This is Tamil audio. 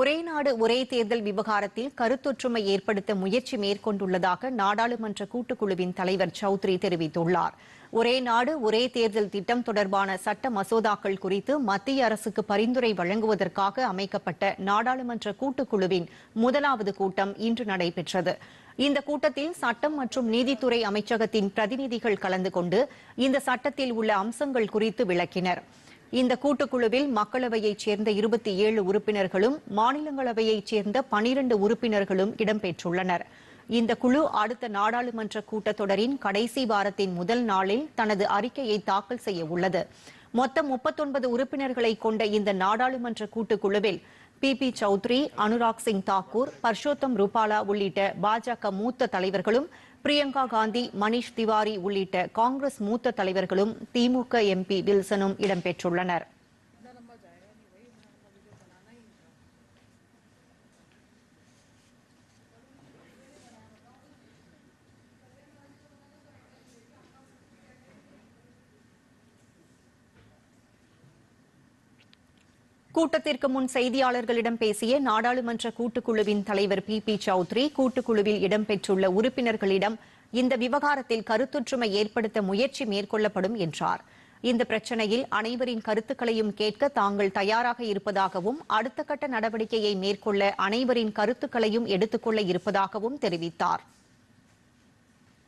ஒரே நாடு ஒரே தேர்தல் விவகாரத்தில் கருத்தொற்றுமை ஏற்படுத்த முயற்சி மேற்கொண்டுள்ளதாக நாடாளுமன்ற கூட்டுக்குழுவின் தலைவர் சௌத்ரி தெரிவித்துள்ளார். ஒரே நாடு ஒரே தேர்தல் திட்டம் தொடர்பான சட்ட மசோதாக்கள் குறித்து மத்திய அரசுக்கு பரிந்துரை வழங்குவதற்காக அமைக்கப்பட்ட நாடாளுமன்ற கூட்டுக்குழுவின் முதலாவது கூட்டம் இன்று நடைபெற்றது. இந்த கூட்டத்தில் சட்டம் மற்றும் நீதித்துறை அமைச்சகத்தின் பிரதிநிதிகள் கலந்து கொண்டு இந்த சட்டத்தில் உள்ள அம்சங்கள் குறித்து விளக்கினர். இந்த கூட்டுக்குழுவில் மக்களவையைச் சேர்ந்த இருபத்தி ஏழு உறுப்பினர்களும் மாநிலங்களவையைச் சேர்ந்த பனிரண்டு உறுப்பினர்களும் இடம்பெற்றுள்ளனர். இந்த குழு அடுத்த நாடாளுமன்ற கூட்டத்தொடரின் கடைசி வாரத்தின் முதல் நாளில் தனது அறிக்கையை தாக்கல் செய்ய உள்ளது. மொத்தம் முப்பத்தொன்பது உறுப்பினர்களை கொண்ட இந்த நாடாளுமன்ற கூட்டுக்குழுவில் பி. பி. சௌத்ரி அனுராக் சிங் தாக்கூர் பர்ஷோத்தம் ரூபாலா உள்ளிட்ட பாஜக மூத்த தலைவர்களும் பிரியங்கா காந்தி மணிஷ் திவாரி உள்ளிட்ட காங்கிரஸ் மூத்த தலைவர்களும் திமுக எம்பி வில்சனும் இடம்பெற்றுள்ளனர். கூட்டத்திற்கு முன் செய்தியாளர்களிடம் பேசிய நாடாளுமன்ற கூட்டுக்குழுவின் தலைவர் பி. பி. சௌத்ரி கூட்டுக்குழுவில் இடம்பெற்றுள்ள உறுப்பினர்களிடம் இந்த விவகாரத்தில் கருத்தொற்றுமை ஏற்படுத்த முயற்சி மேற்கொள்ளப்படும் என்றார். இந்த பிரச்சனையில் அனைவரின் கருத்துக்களையும் கேட்க தாங்கள் தயாராக இருப்பதாகவும் அடுத்த கட்ட நடவடிக்கையை மேற்கொள்ள அனைவரின் கருத்துக்களையும் எடுத்துக்கொள்ள இருப்பதாகவும் தெரிவித்தார்.